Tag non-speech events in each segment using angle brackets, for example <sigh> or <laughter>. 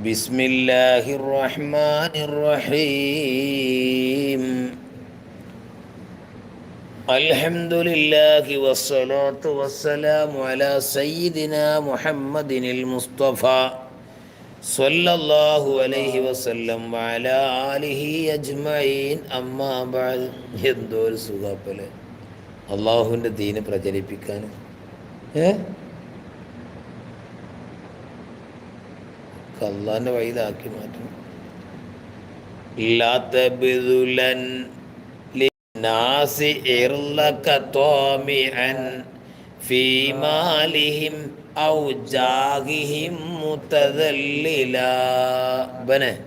بسم الله الرحمن الرحيم الحمد لله والصلاة والسلام على سيدنا محمد المصطفى صلى الله عليه وسلم وعلى آله أجمعين أما بعد എന്തോ ഒരു സുഖാപ്പല് അള്ളാഹുവിൻ്റെ ദീന് പ്രചരിപ്പിക്കാൻ ഏ അള്ളാഹിന്റെ വഴിയിലാക്കി മാറ്റണം. ഇല്ലാത്ത ബിദുലൻ നാസി ഇർലക ത്വാമിഅൻ ഫീ മാലിഹിം ഔ ജാഹിഹിം മുതദല്ലില. ബനെ.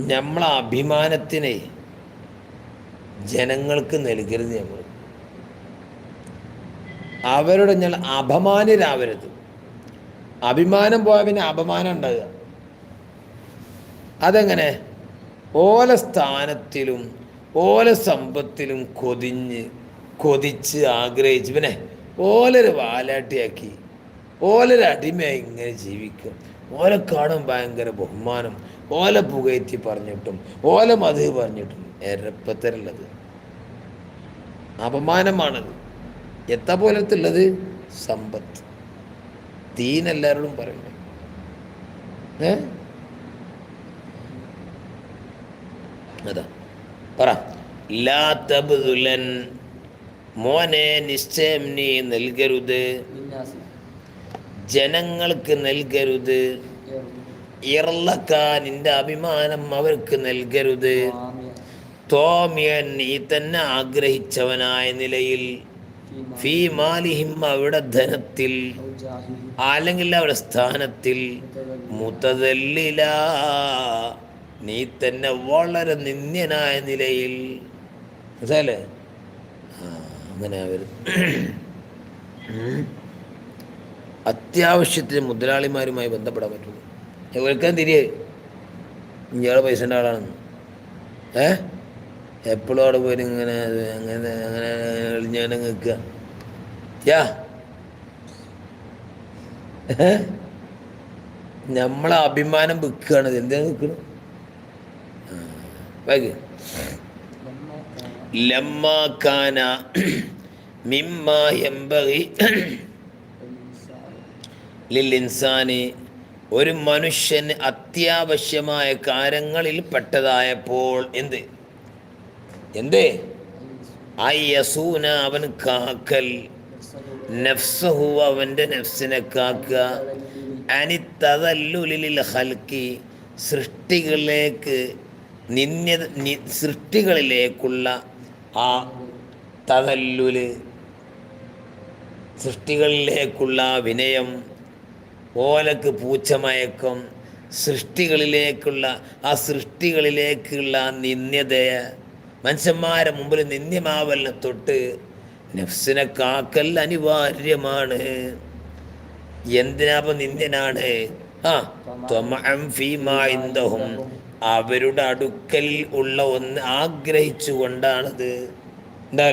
നമ്മളെ അഭിമാനത്തിനെ ജനങ്ങൾക്ക് നൽകരുത് നമ്മൾ അവരുടെ ഞാൻ അപമാനരാവരുത്. അഭിമാനം പോയ പിന്നെ അപമാനം ഉണ്ടാകുക അതെങ്ങനെ? ഓല സ്ഥാനത്തിലും ഓല സമ്പത്തിലും കൊതിഞ്ഞ് കൊതിച്ച് ആഗ്രഹിച്ച് പിന്നെ ഓലൊരു വാലാട്ടിയാക്കി ഓലൊരു അടിമയായി ഇങ്ങനെ ജീവിക്കും. ഓല കാണും ഭയങ്കര ബഹുമാനം. ഓല പുകയറ്റി പറഞ്ഞിട്ടും ഓല മധു പറഞ്ഞിട്ടും എരപ്പത്തരുള്ളത്. അപമാനമാണത്. എത്ത പോലത്തുള്ളത്? സമ്പത്ത്. ദീൻ എല്ലാവരോടും പറയണം ഏ? അതാ. പറ. ലാ തബ്ദുലൻ. മോനെ നിശ്ചയം നീ നൽകരുത്. ജനങ്ങൾക്ക് നൽകരുത്. ഇറളക്കാൻ നിന്റെ അഭിമാനം അവർക്ക് നൽകരുത്. തോമിയൻ നീ തന്നെ ആഗ്രഹിച്ചവനായ നിലയിൽ ഫീ മാലിഹിം അവിടെ ധനത്തിൽ അല്ലെങ്കിൽ അവിടെ സ്ഥാനത്തിൽ. മുത്തതല്ലില നീ തന്നെ വളരെ നിന്ദ്യനായ നിലയിൽ. മനസ്സിലേ അങ്ങനെ അവർ അത്യാവശ്യത്തിന് മുതലാളിമാരുമായി ബന്ധപ്പെടാൻ പറ്റുള്ളൂ. കേൾക്കാൻ തിരികെ ഇയാളെ പൈസ ആളാണെന്ന്. ഏ? എപ്പോഴും അവിടെ പോയി ഇങ്ങനെ അങ്ങനെ അങ്ങനെ എളിഞ്ഞാണ് നിൽക്കുക. യാ. നമ്മളെ അഭിമാനം വിൽക്കുകയാണ്. എന്തിനാ നിൽക്കണം ലമ്മാക്കാന മിമ്മ എമ്പകി ലിൻസാനി ഒരു മനുഷ്യന് അത്യാവശ്യമായ കാര്യങ്ങളിൽ പെട്ടതായപ്പോൾ എന്ത്? എന്ത്? അയ്യസൂന അവൻ കാക്കൽ. നഫ്സഹു അവന്റെ നഫ്സിനെ കാക്കുക അനിത്തതല്ലുലിൽ ഹൽക്കി സൃഷ്ടികളിലേക്ക് നിന്യ സൃഷ്ടികളിലേക്കുള്ള ആ തതല്ലുൽ സൃഷ്ടികളിലേക്കുള്ള വിനയം. ഓലക്ക് പൂച്ചമയക്കം. സൃഷ്ടികളിലേക്കുള്ള ആ സൃഷ്ടികളിലേക്കുള്ള നിന്ദ്യതയ മനുഷ്യന്മാരെ മുമ്പിൽ നിന്ദ്യമാവലിനെ തൊട്ട് നഫ്സിനെ കാക്കൽ അനിവാര്യമാണ്. എന്തിനാപ്പം നിന്ദ്യനാണ്? ആ അവരുടെ അടുക്കൽ ഉള്ള ഒന്ന് ആഗ്രഹിച്ചു കൊണ്ടാണത് എന്താ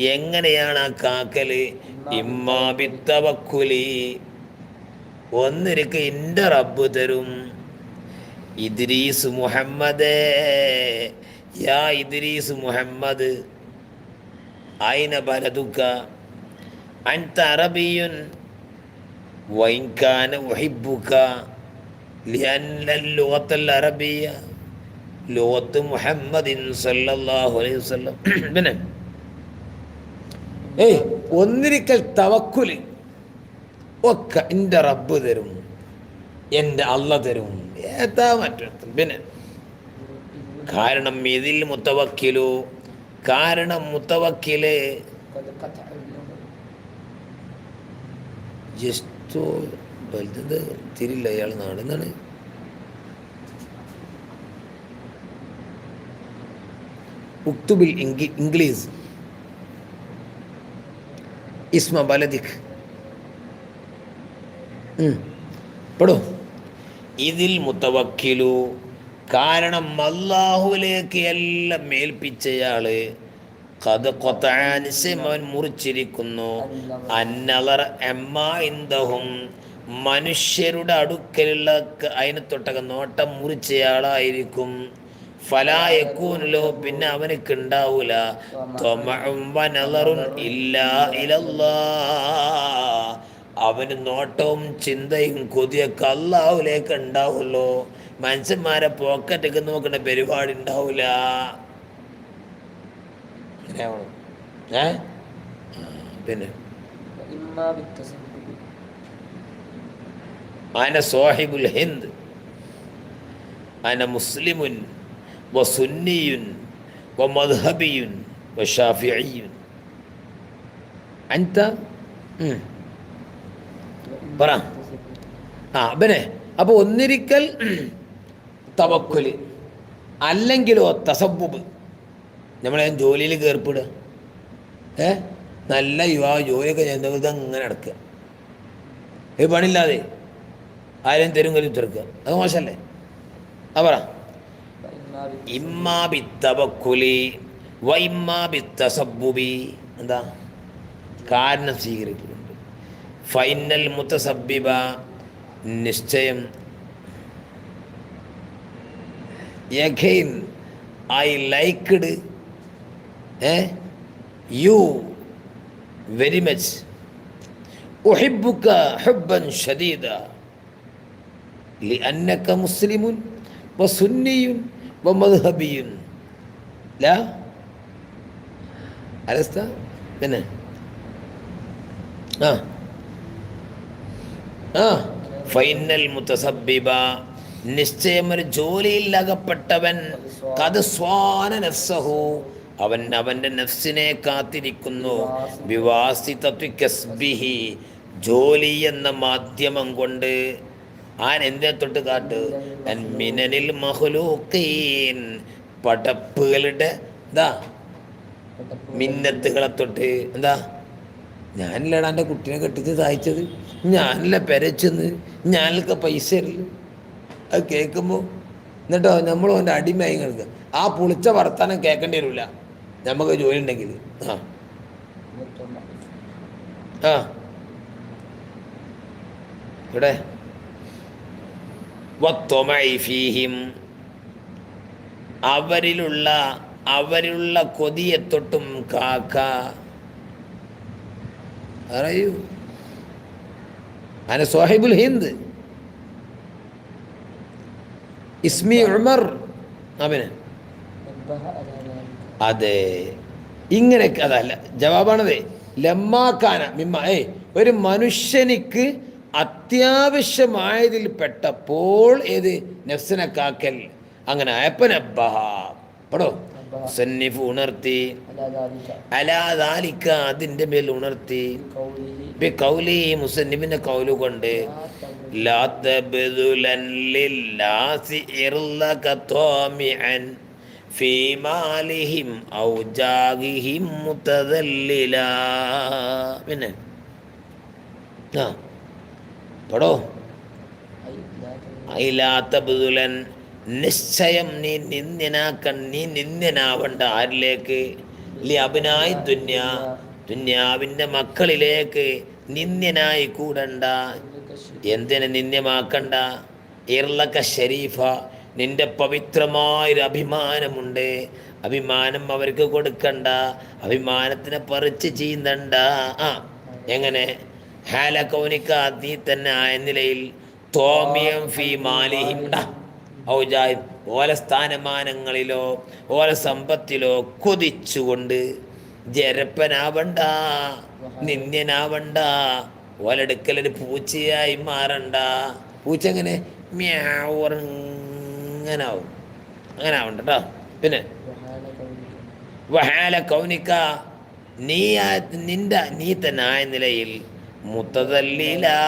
എങ്ങനെയാണ് ആ കാക്കൽ? ഇമ്മാബിത്തവക്കുലി ഒന്നിരിക്ക് എന്റെ റബ്ബ് തരും. ഇദ്രീസ് മുഹമ്മദേ. യാ ഇദ്രീസ് മുഹമ്മദ് ഐന ബലദുക്ക അൻത അറബിയുൻ വൈൻകാന ഒഹിബുക്ക ലോകത്തൽ അറബിയ ലോകത്ത് മുഹമ്മദിൻ സല്ലാഹു അലൈഹി വസ്ലം <clears throat> പിന്നെ ഏയ് ഒന്നിരിക്കൽ തവക്കുൽ ഒക്കെ എന്റെ റബ്ബ് തരും എന്റെ അള്ള തരും ഏതാ മറ്റൊരു പിന്നെ കാരണം ഇതിൽ മുത്തവക്കിലു. കാരണം മുത്തവക്കിൽ ജസ്റ്റോ വലുത് തിരില്ല അയാൾ നാടെന്നാണ് ഉക്തുബിൽ ഇംഗ്ലീ- ഇംഗ്ലീഷ് ഇസ്മ ബലദിഖ്. പെടോ. ഇതിൽ മുത്തവക്കിലു കാരണം അള്ളാഹുവിലേക്ക് എല്ലാം മേൽപ്പിച്ചയാൾ ഖതഅ നിശ്ചയം അവൻ മുറിച്ചിരിക്കുന്നു. അന്നലർ എമ്മ ഇന്ദഹും മനുഷ്യരുടെ അടുക്കലുള്ള അതിന് തൊട്ടൊക്കെ തൊട്ടക നോട്ടം മുറിച്ചയാളായിരിക്കും. ഫലായക്കൂനല്ലോ പിന്നെ അവനക്ക് ഉണ്ടാവൂല. ഇല്ല ഇലല്ലാ അവന് നോട്ടവും ചിന്തയും കൊതിയൊക്കെ അള്ളാഹുലേക്ക് ഉണ്ടാവുള്ളൂ മനുഷ്യന്മാരെ പോക്കറ്റൊക്കെ നോക്കുന്ന പരിപാടി ഉണ്ടാവില്ല അങ്ങനെയാവണം ഏ? പിന്നെ. അന സോഹിബുൽ ഹിന്ദ് അന മുസ്ലിമുൻ വ സുന്നിയുൻ വ മദ്ഹബിയുൻ വ ഷാഫിയുൻ അൻത? പറ. ആ പിന്നെ അപ്പോൾ ഒന്നിരിക്കൽ തവക്കുൽ അല്ലെങ്കിലോ തസബുബ് നമ്മളെ ജോലിയിൽ കയർപ്പെടുക ഏ? നല്ല യുവാവ് ജോലിയൊക്കെ ചെയ്യുന്ന ഇതങ്ങനെ നടക്കുക. ഒരു പണിയില്ലാതെ ആരെയും തരും കല്ലും ചെറുക്കുക അത് മോശമല്ലേ? അത് പറ. ഇമ്മാ വൈമാബിത്തസബുബി വൈമ്മാ എന്താ? കാരണം സ്വീകരിക്കുന്നുണ്ട്. ഫൈനൽ മുത്തസബിബ നിശ്ചയം again I liked eh, you very much. أحبك حبا شديدا. لأنك مسلم وسني ومذهبي. لا. ألست؟ هنا آه. آه. فإن المتسبب നിശ്ചയം ഒരു ജോലിയിൽ അകപ്പെട്ടവൻ കത് സ്വാന നഫ്സഹു. അവൻ അവന്റെ നഫ്സിനെ കാത്തിരിക്കുന്നു. വിവാസി തത്വിക്കസ്ബിഹി ജോലി എന്ന മാധ്യമം കൊണ്ട് ആൻ എന്തിനെ തൊട്ട് കാട്ട്? അൻ മിനനിൽ മഹ്ലൂക്കീൻ പടപ്പുകളുടെ എന്താ മിന്നത്തുകളെ തൊട്ട്. എന്താ? ഞാനില്ലടാ എന്റെ കുട്ടീനെ കെട്ടിച്ച് സഹായിച്ചത്. ഞാനില്ല പെരച്ചെന്ന്. ഞാനൊക്കെ പൈസ തരില്ല അത് കേൾക്കുമ്പോൾ എന്നിട്ടോ നമ്മൾ അവന്റെ അടിമയായി കിടക്കുക ആ പുളിച്ച വർത്തമാനം കേൾക്കേണ്ടി വരില്ല നമുക്ക് ജോലി ഉണ്ടെങ്കിൽ. ആ. ആ. ഇവിടെ അവരിലുള്ള അവരിലുള്ള കൊതിയെ തൊട്ടും കാക്ക. അറിയൂ അനസ്വാഹിബുൽ ഹിന്ദ്. ഇസ്മി ഉമർ. അവന് അതെ. ഇങ്ങനെ അതല്ല ജവാബാണതേ. ലമ്മാക്കാന മിമ്മ. ഏ ഒരു മനുഷ്യനിക്ക് അത്യാവശ്യമായതിൽ പെട്ടപ്പോൾ ഏത്? നെഫ്സിനെ കാക്കൽ. അങ്ങനെ അയപ്പനബ്ബാടോ സന്നിഫ് ഉണർത്തി. അലാദാലിക്ക അതിന്റെ മേൽ ഉണർത്തി. കൗലി. മുസന്നിഫിന്റെ കൗലുകൊണ്ട് لا لا تبذل تبذلا للناس إرلك طامعا في مالهم أو جاههم متذللا പിന്നെ ആ പടോ أي لا تبذل അയിലാത്തബുദുലൻ നിശ്ചയം നീ നിന്ദ്യനാക്കൺ നീ നിന്ദ്യനാവണ്ട ആരിലേക്ക് ലി അഭിനായി ദുന്യ ദുന്യാവിൻ്റെ മക്കളിലേക്ക് നിന്ദ്യനായി കൂടണ്ട إنك الشرك എന്തിനെ നിന്ദ്യമാക്കണ്ട? ഇർലക ഷരീഫ നിന്റെ പവിത്രമായൊരു അഭിമാനമുണ്ട്. അഭിമാനം അവർക്ക് കൊടുക്കണ്ട. അഭിമാനത്തിനെ പറിച്ച് ചീന്തണ്ട. ആ എങ്ങനെ? ഹാല കൗനിക്ക നീ തന്നെ ആയ നിലയിൽ തോമിയം ഫി മാലിഹിണ്ട ഔജാഹിദ് ഔജാഹിം ഓല സ്ഥാനമാനങ്ങളിലോ ഓല സമ്പത്തിലോ കൊതിച്ചുകൊണ്ട് ജരപ്പനാവണ്ട നിന്ദ്യനാവണ്ട. ഓലെടുക്കലൊരു പൂച്ചയായി മാറണ്ട. പൂച്ച എങ്ങനെ? മ്യാങ്ങനെ അങ്ങനെ ആവണ്ട കേട്ടോ പിന്നെ? വഹാല കൗനിക്ക നീ നിന്റെ നീ തന്നായ ആയ നിലയിൽ മുത്തതല്ലിലാ.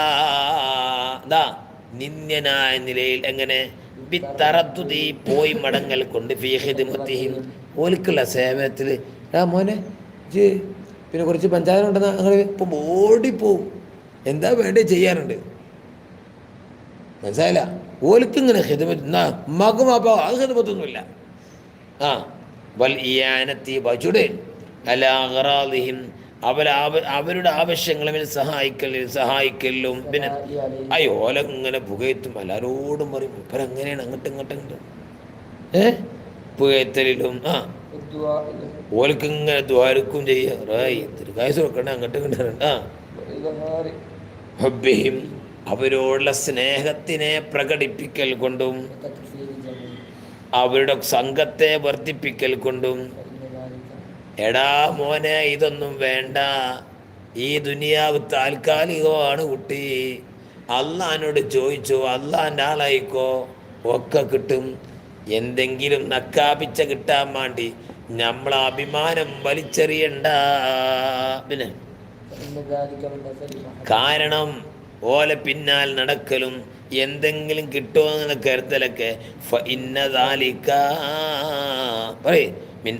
നിന്യനായ നിലയിൽ എങ്ങനെ? വിത്തറത്തുതി പോയി മടങ്ങൽ കൊണ്ട് ഫീഹിദിമത്തിഹിം ഓൽക്കുള്ള സേവനത്തിൽ ആ മോനെ ജി പിന്നെ കുറച്ച് പഞ്ചായത്തുണ്ടെന്ന് അങ്ങനെ ഇപ്പം ഓടിപ്പോവും. എന്താ വേണ്ടത് ചെയ്യാനുണ്ട് മനസ്സിലായില്ല? ഓൽക്കിങ്ങനെ ഹിതമത്ത് എന്നാ ഉമ്മാക്കും അപ്പോ അത് ഹിതമത്തൊന്നുമില്ല ആ വൽ ഇയാനത്തി ബജുഡ് അലാഹറാദിഹിം അവർ അവരുടെ ആവശ്യങ്ങളിൽ സഹായിക്കൽ സഹായിക്കലും. പിന്നെ അയ്യോ ഓലങ്ങനെ പുകയത്തും എല്ലാരോടും പറയും ഇവരെങ്ങനെയാണ് അങ്ങോട്ടും ഇങ്ങോട്ടും ഏ? പുകയത്തലിലും ആ. ഓലക്കിങ്ങനെ ദ്വാരക്കും ചെയ്യാറായി കാശ് വെക്കണ്ട അങ്ങോട്ടും ഇങ്ങോട്ടും ആ. ഹുബിഹിം അവരോടുള്ള സ്നേഹത്തിനെ പ്രകടിപ്പിക്കൽ കൊണ്ടും അവരുടെ സംഘത്തെ വർദ്ധിപ്പിക്കൽ കൊണ്ടും. എടാ മോനെ ഇതൊന്നും വേണ്ട. ഈ ദുനിയാവ് താൽക്കാലികമാണ് കുട്ടി. അള്ളഹാനോട് ചോദിച്ചോ അള്ളാന്റെ ആളായിക്കോ ഒക്കെ കിട്ടും. എന്തെങ്കിലും നക്കാപിച്ച കിട്ടാൻ വേണ്ടി നമ്മളെ അഭിമാനം വലിച്ചെറിയണ്ട. പിന്നെ? കാരണം ഓലെ പിന്നാൽ നടക്കലും എന്തെങ്കിലും കിട്ടുമോ എന്നുള്ള കരുതലൊക്കെ മിൻ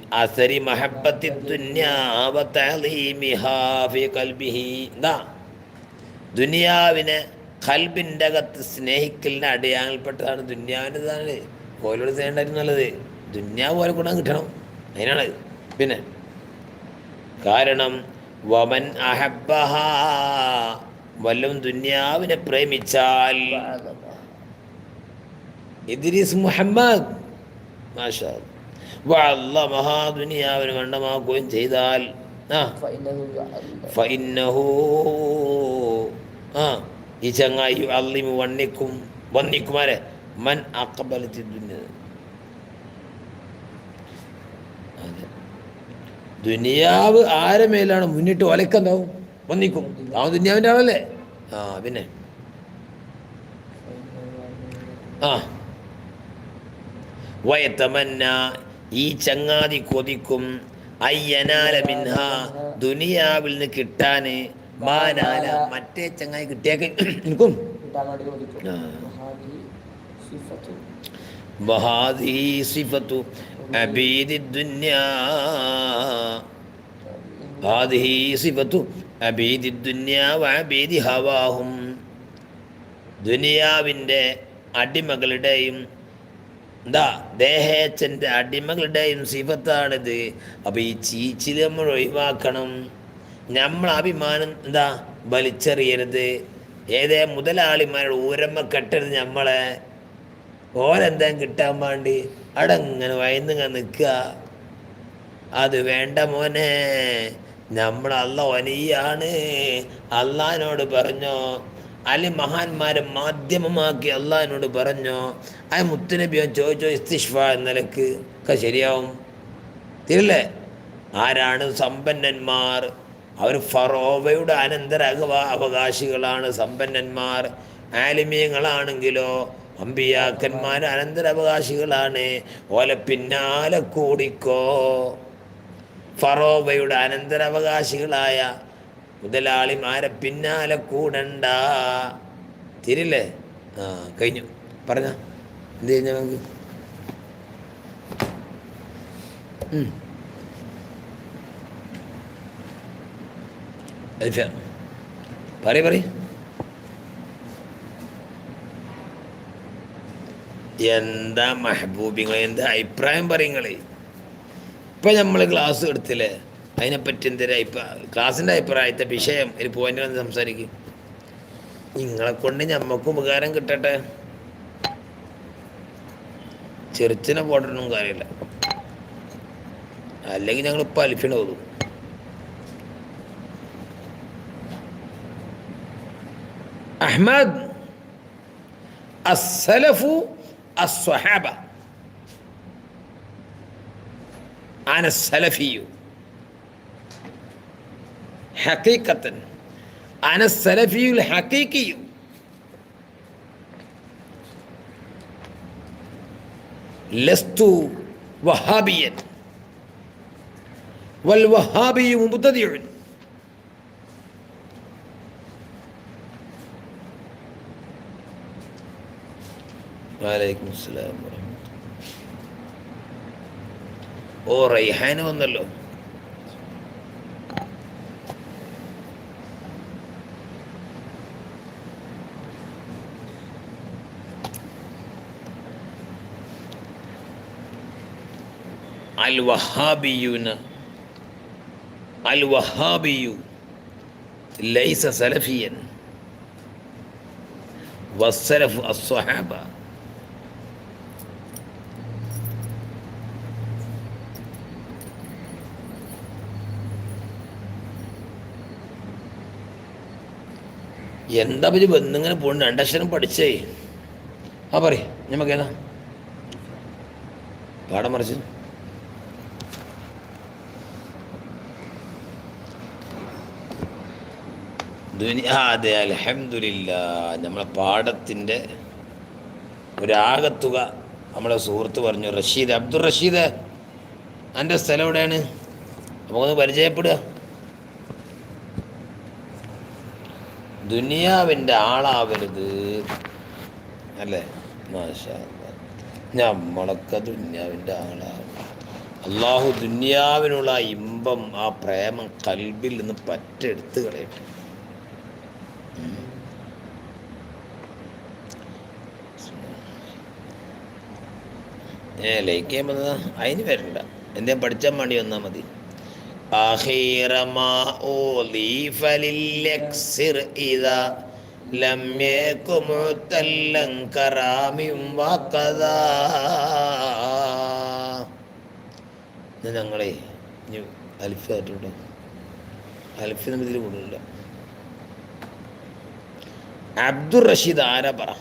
ദുനിയാവിനെ കൽബിന്റെ അകത്ത് സ്നേഹിക്കലിന്റെ അടയാളപ്പെട്ടതാണ് ദുന്യാവിന്റെതാണ്. ഓലോട് ചെയ്യേണ്ടായിരുന്നു നല്ലത് ദുന്യാവ് പോലെ ഗുണം കിട്ടണം. അതിനാണ്. പിന്നെ കാരണം വമൻ വല്ലും ദുന്യാവിനെ പ്രേമിച്ചാൽ. ഇദ്രീസ് മുഹമ്മദ് ദുനിയാവിന് വേണ്ടമാക്കുകയും ചെയ്താൽ. ഈ ചങ്ങായി അള്ളിമു വണ്ണിക്കും വന്നിക്കുമാരെ മൻ അക്കബലത്തി ദുന്യ ദുനിയാവ് ആരെ മേലാണ് മുന്നിട്ട് ഒലക്കെന്താവും വന്നിക്കും. ആ ദുനിയാവിന്റെ ആളല്ലേ? ആ പിന്നെ. ആ. വയത്തമന്ന ഈ ചങ്ങാതി കൊതിക്കും. അയ്യനാല മിൻഹ ദുനിയാവിൽ നിന്ന് കിട്ടാന് മാനാല മറ്റേ ചങ്ങാതി കിട്ടിയാക്കും. <clears throat> എനിക്കും. ആ. وهذه صفة വഹാദി സിഫത്തു അബീദി ദുന്യാ ഹാദിഹി സിഫത്തു അബീദി ദുന്യാ വഅബീദി ഹവാഹും ദുനിയാവിൻ്റെ അടിമകളുടെയും എന്താ ദേഹേച്ഛൻ്റെ അടിമകളുടെയും സിഫത്താണിത് അപ്പോൾ ഈ ചീച്ചിൽ നമ്മൾ ഒഴിവാക്കണം നമ്മൾ അഭിമാനം എന്താ വലിച്ചെറിയരുത് ഏതേ മുതലാളിമാരുടെ ഊരമ്മ കെട്ടരുത് നമ്മളെ ഓരെന്താ കിട്ടാൻ വേണ്ടി അടങ്ങനെ വയന്നിങ്ങനെ നിൽക്കുക. അത് വേണ്ട മോനെ നമ്മൾ അല്ല ഒനിയാണ് അള്ളഹാനോട് പറഞ്ഞോ അല്ലെ മഹാന്മാരെ മാധ്യമമാക്കി അള്ളഹാനോട് പറഞ്ഞോ ആ മുത്തുനബിയോ ചോദിച്ചോ ഇസ്തിഷ്ഫ നിലയ്ക്ക്. ഒക്കെ ശരിയാവും. തിരില്ലേ? ആരാണ് സമ്പന്നന്മാർ? അവർ ഫറോവയുടെ അനന്തര അവകാശികളാണ് സമ്പന്നന്മാർ. ആലിമീങ്ങളാണെങ്കിലോ അമ്പിയാക്കന്മാർ അനന്തരാവകാശികളാണ്. ഓല പിന്നാലെ കൂടിക്കോ. ഫറോബയുടെ അനന്തരാവകാശികളായ മുതലാളിമാരെ പിന്നാലെ കൂടണ്ട. തിരില്ലേ? ആ കഴിഞ്ഞു. പറഞ്ഞ. എന്ത് കഴിഞ്ഞ നമുക്ക്? പറയ പറയും. എന്താ മെഹബൂബിങ്ങൾ എന്താ അഭിപ്രായം പറയുങ്ങൾ ഇപ്പം നമ്മൾ ക്ലാസ് എടുത്തില്ലേ? അതിനെപ്പറ്റി എന്തൊരു അഭിപ്രായം ക്ലാസ്സിന്റെ അഭിപ്രായത്തെ വിഷയം ഒരു പോയിന്റ് വന്ന് സംസാരിക്കും. നിങ്ങളെ കൊണ്ട് നമുക്ക് ഉപകാരം കിട്ടട്ടെ. ചെറുച്ചിനെ പോട്ടൊന്നും കാര്യമില്ല അല്ലെങ്കിൽ ഞങ്ങൾ ഇപ്പം അലിഫിന് പോകും അഹ്മദ് അസലഫു الصحابة أنا السلفي. حقيقة أنا السلفي الحقيقي. لست وهابيا. والوهابي مبتدع. വലൈക്കും അസ്സലാം വറഹ്മത്തുള്ളാഹി. ഓ റൈഹാന് വന്നല്ലോ അൽ വഹാബിയൂന അൽ വഹാബിയു ലൈസ സലഫിയൻ വസ്സലഫ് അസ്വഹാബ എന്താ പറ്റി ബന്ധങ്ങനെ പോണ്? രണ്ടക്ഷരം പഠിച്ചേ. ആ പറ നമുക്ക് ഏതാ? പാടം മറിച്ച്. അതെ അലഹമില്ല നമ്മളെ പാടത്തിന്റെ ഒരാകത്തുക നമ്മളെ സുഹൃത്ത് പറഞ്ഞു. റഷീദ് അബ്ദുൾ റഷീദ് എന്റെ സ്ഥലം എവിടെയാണ്? നമുക്കൊന്ന് പരിചയപ്പെടുക. ദുനിയാവിന്റെ ആളാവരുത്. അല്ലേ? മാഷാ. നമ്മളൊക്കെ ദുന്യാവിന്റെ ആളാവും അള്ളാഹു ദുന്യാവിനുള്ള ഇമ്പം ആ പ്രേമം കൽബിൽ നിന്ന് പറ്റെടുത്ത് കളയട്ടെ. ഏ ലൈക്ക് ചെയ്യുമ്പോൾ അതിന് വരണ്ട. എന്തേലും പഠിച്ചാൽ മണി വന്നാൽ മതി. آخر ما أضيف لليكسر إذا لم يكن معتلا كرام وكذا ഇത് ഞങ്ങളെ ഇനി അൽഫ് ആയിട്ടുണ്ട് അൽഫ് നമ്മൾ ഇതിൽ കൂടുതലില്ല അബ്ദുൾ റഷീദ് ആരാ പറ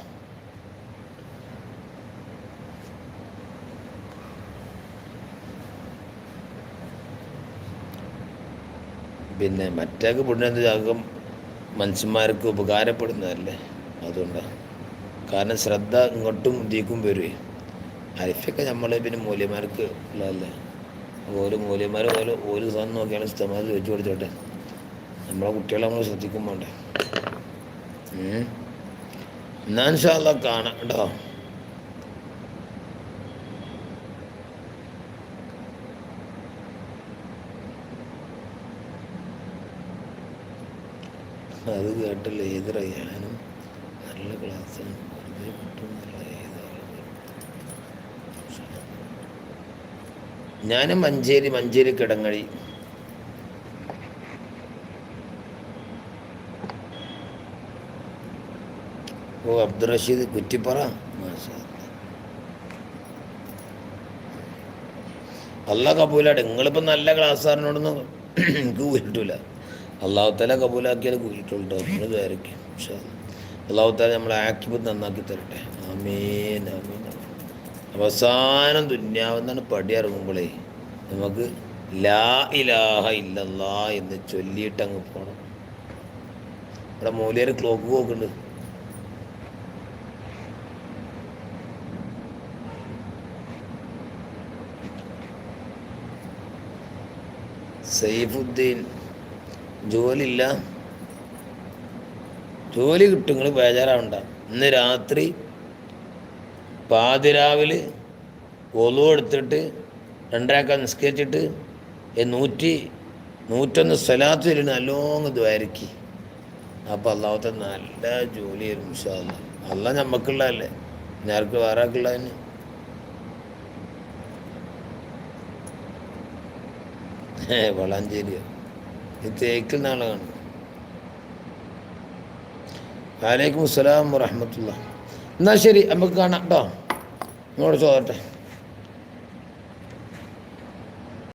പിന്നെ മറ്റേക്ക് പുണ്യം ജാഗം മനുഷ്യന്മാർക്ക് ഉപകാരപ്പെടുന്നതല്ലേ? അതുകൊണ്ടാണ് കാരണം ശ്രദ്ധ ഇങ്ങോട്ടും ഇതിക്കും വരുവേ അരിഫൊക്കെ നമ്മൾ പിന്നെ മൂല്യന്മാർക്ക് ഉള്ളതല്ലേ? ഓരോ മൂല്യന്മാർ ഓരോ ഒരു സാധനം നോക്കിയാണ് ഇഷ്ടമാർ ചോദിച്ചു കൊടുത്തോട്ടെ. നമ്മളെ കുട്ടികളെ നമ്മൾ ശ്രദ്ധിക്കും വേണ്ടേ. ഉം. എന്നാ ഇൻഷാല്ല കാണാം കേട്ടോ. അത് കേട്ട് ഏത് റയ്യാനും നല്ല ക്ലാസ്സാണ് വെറുതെ കിട്ടുന്നല്ല ഞാനും മഞ്ചേരി മഞ്ചേരി കിടങ്ങഴി. ഓ അബ്ദുൾ റഷീദ് കുറ്റിപ്പറ അല്ലാ. കപൂലാട്ടെ നിങ്ങളിപ്പോൾ നല്ല ക്ലാസ്സുകാരനോടൊന്നും എനിക്ക് കൂരിട്ടില്ല അള്ളാഹു തല കബൂലാക്കിയാൽ കൂരിട്ടുള്ളൂ കേട്ടോ നിങ്ങൾ വിചാരിക്കും. പക്ഷേ അള്ളാഹു തല നമ്മളെ ആക്കിപ്പ് നന്നാക്കി തരട്ടെ. അമീൻ അമീൻ. അവസാനം ദുന്യാവെന്നാണ് പടി ഇറങ്ങുമ്പോഴേ നമുക്ക് ലാ ഇലാഹ ഇല്ലല്ലാ എന്ന് ചൊല്ലിയിട്ട് അങ്ങ് പോകണം ഇവിടെ മൂലയിൽ ക്ലോക്ക് പോക്കുണ്ട് സൈഫുദ്ദീൻ ജോലിയില്ല. ജോലി കിട്ടും നിങ്ങൾ ബേജാറാവണ്ട. ഇന്ന് രാത്രി പാതിരാവിൽ ഒലു എടുത്തിട്ട് രണ്ടരക്കാൻ നിസ്കരിച്ചിട്ട് നൂറ്റി നൂറ്റൊന്ന് സ്ഥലത്ത് ഇരുന്ന് നല്ലോണം ദ്വാരക്കി. അപ്പം അള്ളാഹത്തെ നല്ല ജോലി ആയിരുന്നു ഇൻഷാല്ല അല്ല നമുക്കുള്ളതല്ലേ ഞാർക്ക് വേറെ ഏ ഇത് തേക്കിൽ നാളെ കാണും വലൈക്കും അസ്സലാം വറഹമത്തുള്ള എന്നാൽ ശരി നമുക്ക് കാണാം. കേട്ടോ ഇങ്ങോട്ട് ചോദട്ടെ